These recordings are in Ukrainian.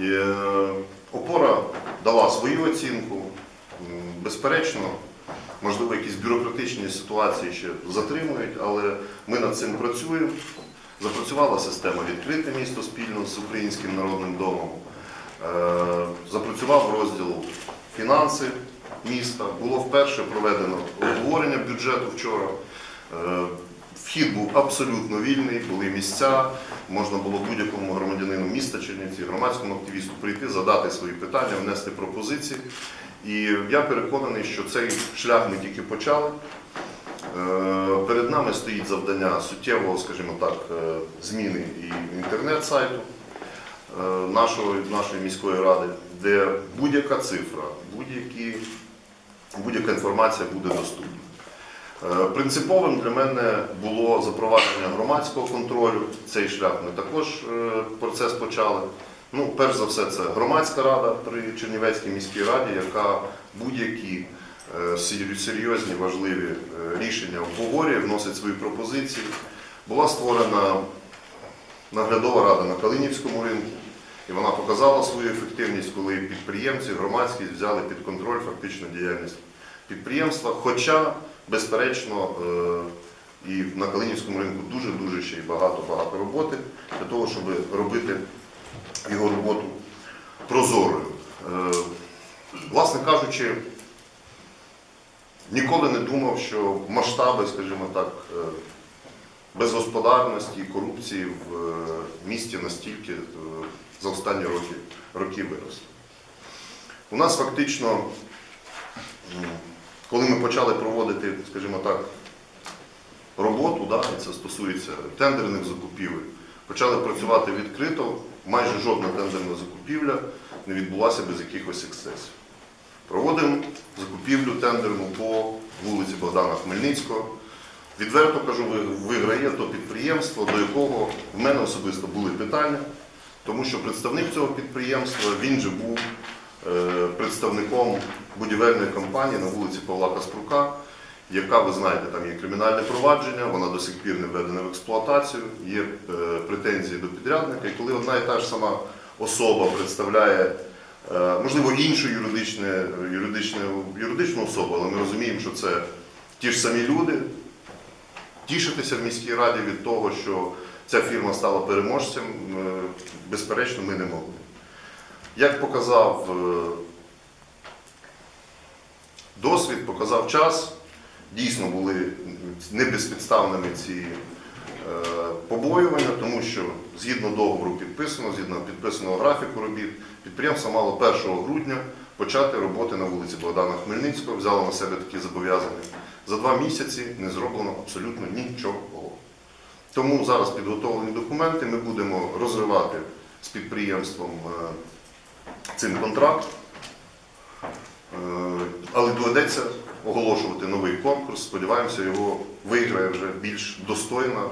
Е, опора дала свою оцінку. Безперечно, можливо, якісь бюрократичні ситуації ще затримують, але ми над цим працюємо. Запрацювала система відкрите місто спільно з Українським народним домом. Е, Запрацював розділ фінанси міста. Було вперше проведено обговорення бюджету вчора. Вхід був абсолютно вільний, були місця. Можна було будь-якому громадянину міста Чернівці, громадському активісту прийти, задати свої питання, внести пропозиції. І я переконаний, що цей шлях ми тільки почали. Е, Перед нами стоїть завдання суттєвого, скажімо так, е, зміни і інтернет-сайту е, нашої, нашої міської ради, де будь-яка цифра, будь-яка інформація буде доступна. Е, Принциповим для мене було запровадження громадського контролю. Цей шлях ми також е, процес почали. Ну, перш за все, це громадська рада при Чернівецькій міській раді, яка будь-які е, серйозні важливі рішення обговорює, вносить свої пропозиції. Була створена наглядова рада на Калинівському ринку, і вона показала свою ефективність, коли підприємці, громадськість взяли під контроль фактично діяльність підприємства. Хоча, безперечно, е, і на Калинівському ринку дуже-дуже ще й багато-багато роботи для того, щоб робити його роботу прозорою. Е, Власне кажучи, ніколи не думав, що масштаби, скажімо так, е, безгосподарності і корупції в місті настільки за останні роки, роки виросли. У нас фактично, коли ми почали проводити, скажімо так, роботу, да, і це стосується тендерних закупівель, почали працювати відкрито, майже жодна тендерна закупівля не відбулася без якихось ексцесів. Проводимо закупівлю тендерну по вулиці Богдана Хмельницького. Відверто кажу, виграє то підприємство, до якого в мене особисто були питання, тому що представник цього підприємства він же був представником будівельної компанії на вулиці Павла Каспрука, яка, ви знаєте, там є кримінальне провадження, вона до сих пір не введена в експлуатацію, є е, претензії до підрядника. І коли одна і та ж сама особа представляє, е, можливо, іншу юридичну, юридичну, юридичну особу, але ми розуміємо, що це ті ж самі люди, тішитися в міській раді від того, що ця фірма стала переможцем, е, безперечно, ми не могли. Як показав е, досвід, показав час, дійсно були не безпідставними ці е, побоювання, тому що згідно договору підписано, згідно підписаного графіку робіт, підприємство мало 1 грудня почати роботи на вулиці Богдана Хмельницького, взяло на себе такі зобов'язання. За два місяці не зроблено абсолютно нічого. Тому зараз підготовлені документи, ми будемо розривати з підприємством е, цим контракт, Е, але доведеться оголошувати новий конкурс. Сподіваємося, його виграє вже більш достойна,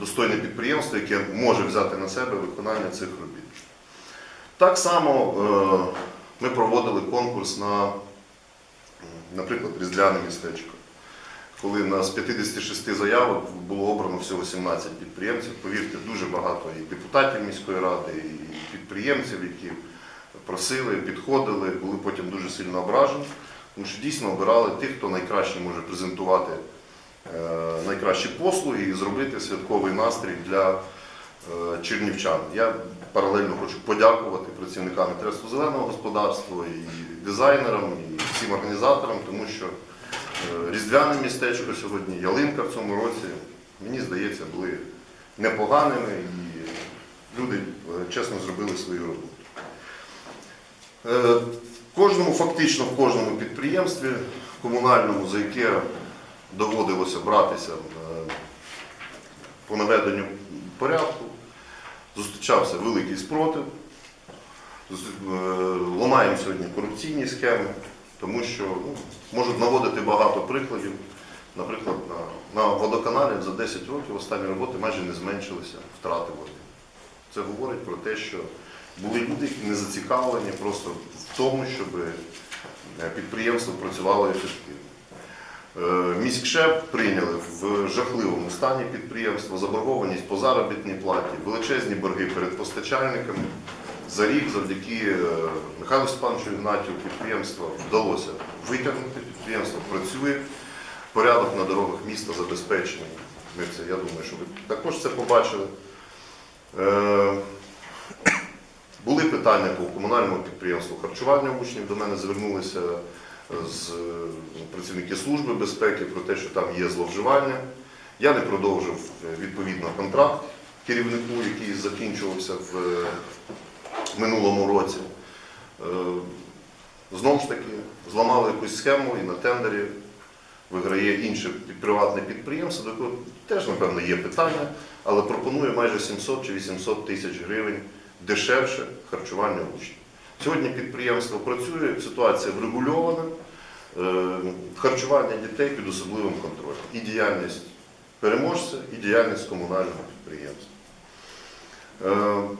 достойне підприємство, яке може взяти на себе виконання цих робіт. Так само е, ми проводили конкурс на, наприклад, різдвяне містечко. Коли на з 56 заявок було обрано всього 17 підприємців, повірте, дуже багато і депутатів міської ради, і підприємців, які просили, підходили, були потім дуже сильно ображені, тому що дійсно обирали тих, хто найкраще може презентувати е, найкращі послуги і зробити святковий настрій для е, чернівчан. Я паралельно хочу подякувати працівникам Міністерства зеленого господарства і дизайнерам, і всім організаторам, тому що е, різдвяне містечко сьогодні, ялинка в цьому році, мені здається, були непоганими і люди чесно зробили свою роботу. Е, Кожному, фактично в кожному підприємстві комунальному, за яке доводилося братися е, по наведенню порядку, зустрічався великий спротив. Е, Ламаємо сьогодні корупційні схеми, тому що ну, можуть наводити багато прикладів. Наприклад, на, на водоканалі за 10 років останні роботи майже не зменшилися втрати води. Це говорить про те, що були люди, які не зацікавлені просто в тому, щоб е, підприємство працювало ефективно. Е, Міськшеп прийняли в жахливому стані підприємства, заборгованість по заробітній платі, величезні борги перед постачальниками. за рік завдяки е, Михайлу Степановичу Ігнатію підприємство вдалося витягнути. Підприємство працює, порядок на дорогах міста забезпечений. Ми це, я думаю, що ви також це побачили. Е, Були питання по комунальному підприємству харчування учнів. До мене звернулися з е, працівники служби безпеки про те, що там є зловживання. Я не продовжив е, відповідно контракт керівнику, який закінчувався в е, минулому році. Е, Знову ж таки, зламали якусь схему і на тендері виграє інше приватне підприємство, до якого теж, напевно, є питання, але пропонує майже 700 чи 800 тисяч гривень дешевше харчування учнів. Сьогодні підприємство працює, ситуація врегульована, е, харчування дітей під особливим контролем. І діяльність переможця, і діяльність комунального підприємства. Е,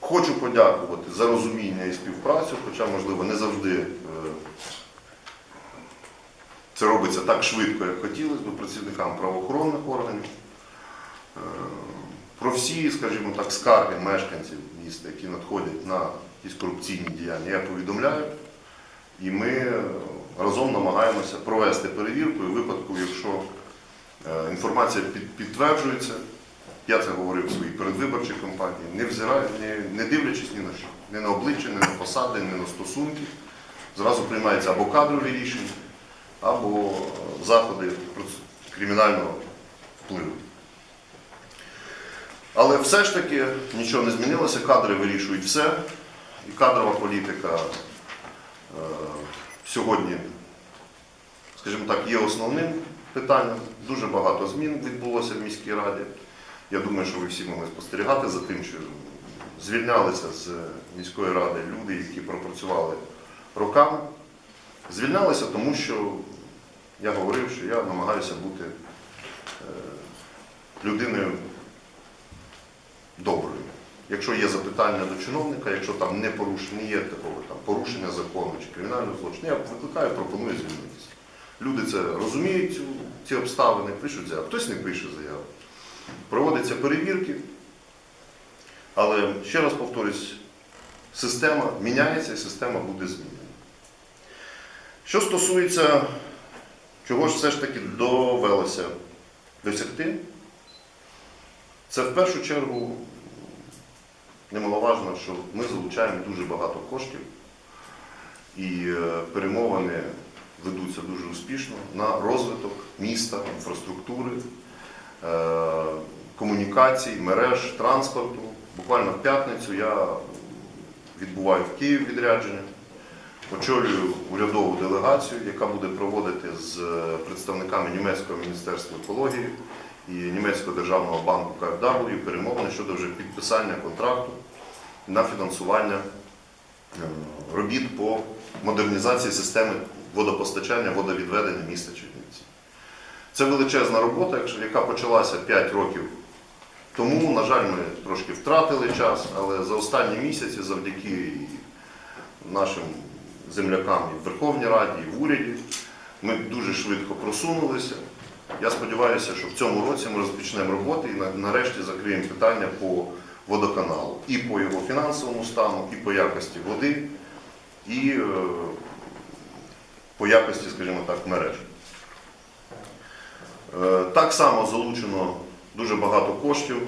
Хочу подякувати за розуміння і співпрацю, хоча, можливо, не завжди е, це робиться так швидко, як хотілося б працівникам правоохоронних органів. Про всі, скажімо так, скарги мешканців міста, які надходять на якісь корупційні діяння, я повідомляю. І ми е, разом намагаємося провести перевірку і в випадку, якщо е, інформація підтверджується, я це говорив в своїй передвиборчій кампанії, не, взираю, не, дивлячись ні на що, ні на обличчя, ні на посади, ні на стосунки. Зразу приймаються або кадрові рішення, або е, заходи кримінального впливу. Але все ж таки нічого не змінилося, кадри вирішують все. І кадрова політика е, сьогодні, скажімо так, є основним питанням. Дуже багато змін відбулося в міській раді. Я думаю, що ви всі могли спостерігати за тим, що звільнялися з міської ради люди, які пропрацювали роками. Звільнялися тому, що я говорив, що я намагаюся бути е, людиною доброю. Якщо є запитання до чиновника, якщо там не порушення, є такого там порушення закону чи кримінального злочину, я викликаю, пропоную звільнитися. Люди це розуміють, ці обставини, пишуть заяву. Хтось не пише заяву. Проводяться перевірки, але ще раз повторюсь, система міняється і система буде змінена. Що стосується, чого ж все ж таки довелося досягти, це в першу чергу немаловажно, що ми залучаємо дуже багато коштів і е, перемовини ведуться дуже успішно на розвиток міста, інфраструктури, е, комунікацій, мереж, транспорту. Буквально в п'ятницю я відбуваю в Київ відрядження, очолюю урядову делегацію, яка буде проводити з е, представниками німецького міністерства екології і німецького державного банку KfW перемовини щодо вже підписання контракту на фінансування е, робіт по модернізації системи водопостачання, водовідведення міста Чернівці. Це величезна робота, яка почалася 5 років тому. На жаль, ми трошки втратили час, але за останні місяці, завдяки нашим землякам і в Верховній Раді, і в уряді, ми дуже швидко просунулися. Я сподіваюся, що в цьому році ми розпочнемо роботи і нарешті закриємо питання по водоканалу і по його фінансовому стану, і по якості води, і е, по якості, скажімо так, мереж. Е, Так само залучено дуже багато коштів е,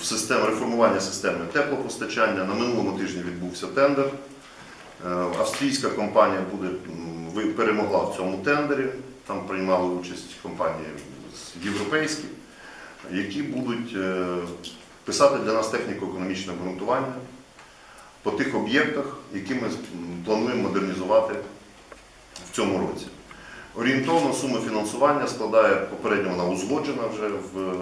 в систему реформування системи теплопостачання. На минулому тижні відбувся тендер. Австрійська компанія буде, перемогла в цьому тендері. Там приймали участь компанії європейські, які будуть е, писати для нас техніко-економічне обґрунтування по тих об'єктах, які ми плануємо модернізувати в цьому році. Орієнтовно сума фінансування складає попередньо вона узгоджена вже в е,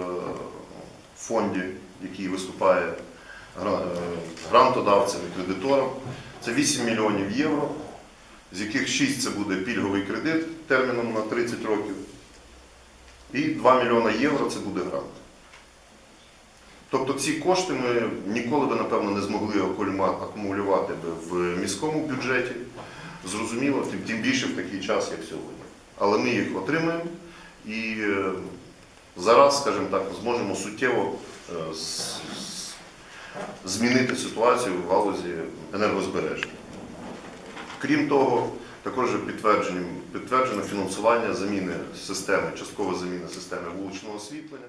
фонді, який виступає е, грантодавцем і кредитором. Це 8 мільйонів євро, з яких 6 це буде пільговий кредит терміном на 30 років, і 2 мільйона євро це буде грант. Тобто ці кошти ми ніколи би, напевно, не змогли акумулювати- би в міському бюджеті. Зрозуміло, тим, більше в такий час, як сьогодні. Але ми їх отримаємо і е, зараз, скажімо так, зможемо суттєво е, змінити ситуацію в галузі енергозбереження. Крім того, також підтверджено, фінансування заміни системи, частково заміни системи вуличного освітлення.